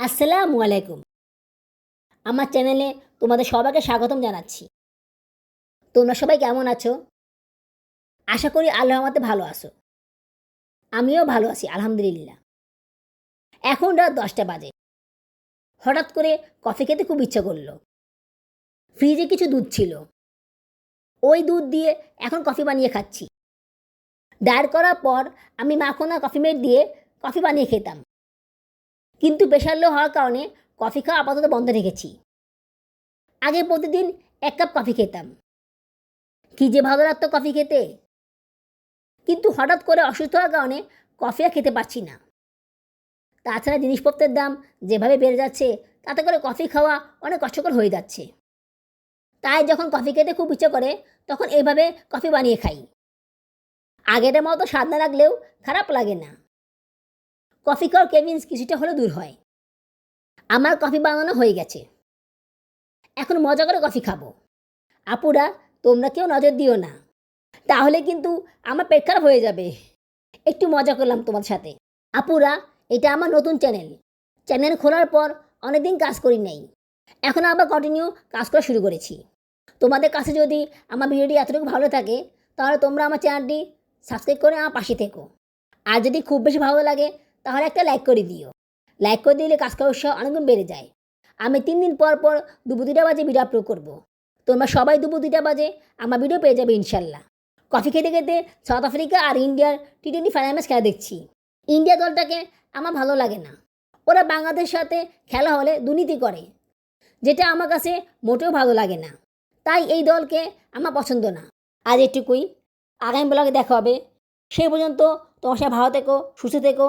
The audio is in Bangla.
আসসালামু আলাইকুম। আমার চ্যানেলে তোমাদের সবাইকে স্বাগতম জানাচ্ছি। তোমরা সবাই কেমন আছো? আশা করি আল্লাহ আমাতে ভালো আছো। আমিও ভালো আছি, আলহামদুলিল্লাহ। এখন রাত দশটা বাজে। হঠাৎ করে কফি খেতে খুব ইচ্ছা করল। ফ্রিজে কিছু দুধ ছিল। ওই দুধ দিয়ে এখন কফি বানিয়ে খাচ্ছি। ডায়েট করার পর আমি মাখন আর কফি মেট দিয়ে কফি বানিয়ে খেতাম। কিন্তু প্রেশার লো হওয়ার কারণে কফি খাওয়া আপাতত বন্ধ রেখেছি। আগে প্রতিদিন এক কাপ কফি খেতাম। কী যে ভালো লাগতো কফি খেতে। কিন্তু হঠাৎ করে অসুস্থ হওয়ার কারণে কফি আর খেতে পারছি না। তাছাড়া জিনিসপত্রের দাম যেভাবে বেড়ে যাচ্ছে, তাতে করে কফি খাওয়া অনেক কষ্টকর হয়ে যাচ্ছে। তাই যখন কফি খেতে খুব ইচ্ছে করে, তখন এইভাবে কফি বানিয়ে খাই। আগের মতো স্বাদ না লাগলেও খারাপ লাগে না। কফি কর কেভিন্স কিছুটা হলেও দূর হয়। আমার কফি বানানো হয়ে গেছে। এখন মজা করে কফি খাব। আপুরা, তোমরা কেউ নজর দিও না। তাহলে কিন্তু আমার পেট খারাপ হয়ে যাবে। একটু মজা করলাম তোমার সাথে। আপুরা, এটা আমার নতুন চ্যানেল চ্যানেল খোলার পর অনেকদিন কাজ করি নাই। এখন আবার কন্টিনিউ কাজ করা শুরু করেছি। তোমাদের কাছে যদি আমার ভিডিওটি এতটুকু ভালো থাকে, তাহলে তোমরা আমার চ্যানেলটি সাবস্ক্রাইব করে আমার পাশে থেকো। আর যদি খুব বেশি ভালো লাগে তাহলে একটা লাইক করে দিও। লাইক করে দিলে কাজ করার উৎসাহ অনেকগুণ বেড়ে যায়। আমি তিন দিন পর পর দুপুর দুটা বাজে ভিডিও আপলোড করব। তোমরা সবাই দুপুর দুটা বাজে আমার ভিডিও পেয়ে যাবে ইনশাল্লাহ। কফি খেতে খেতে সাউথ আফ্রিকা আর ইন্ডিয়ার টি টোয়েন্টি ফাইনাল ম্যাচ খেলা দেখছি। ইন্ডিয়া দলটাকে আমার ভালো লাগে না। ওরা বাংলাদেশের সাথে খেলা হলে দুর্নীতি করে, যেটা আমার কাছে মোটেও ভালো লাগে না। তাই এই দলকে আমার পছন্দ না। আজ এটুকুই। আগামী ব্লগে দেখা হবে। সেই পর্যন্ত তোমার সাথে ভালো থেকো, সুস্থ থেকো।